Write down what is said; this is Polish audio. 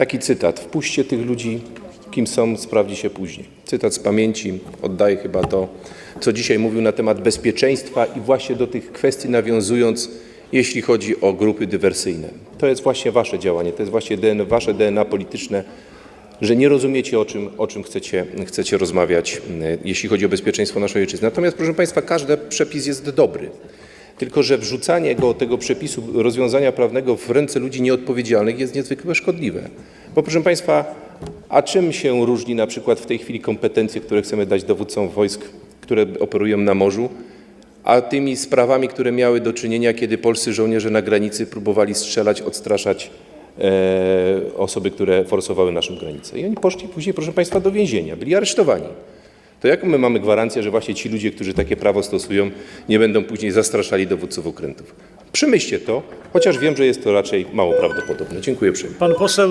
Taki cytat. Wpuśćcie tych ludzi, kim są, sprawdzi się później. Cytat z pamięci, oddaję chyba to, co dzisiaj mówił na temat bezpieczeństwa i właśnie do tych kwestii nawiązując, jeśli chodzi o grupy dywersyjne. To jest właśnie wasze działanie, to jest właśnie DNA, wasze DNA polityczne, że nie rozumiecie, o czym, o czym chcecie, chcecie rozmawiać, e, jeśli chodzi o bezpieczeństwo naszej ojczyzny. Natomiast, proszę Państwa, każdy przepis jest dobry. Tylko, że wrzucanie go, tego przepisu, rozwiązania prawnego w ręce ludzi nieodpowiedzialnych jest niezwykle szkodliwe. Bo proszę Państwa, a czym się różni na przykład w tej chwili kompetencje, które chcemy dać dowódcom wojsk, które operują na morzu, a tymi sprawami, które miały do czynienia, kiedy polscy żołnierze na granicy próbowali strzelać, odstraszać e, osoby, które forsowały naszą granicę. I oni poszli później, proszę Państwa, do więzienia, byli aresztowani. To jaką my mamy gwarancję, że właśnie ci ludzie, którzy takie prawo stosują, nie będą później zastraszali dowódców okrętów? Przemyślcie to, chociaż wiem, że jest to raczej mało prawdopodobne. Dziękuję uprzejmie. Pan poseł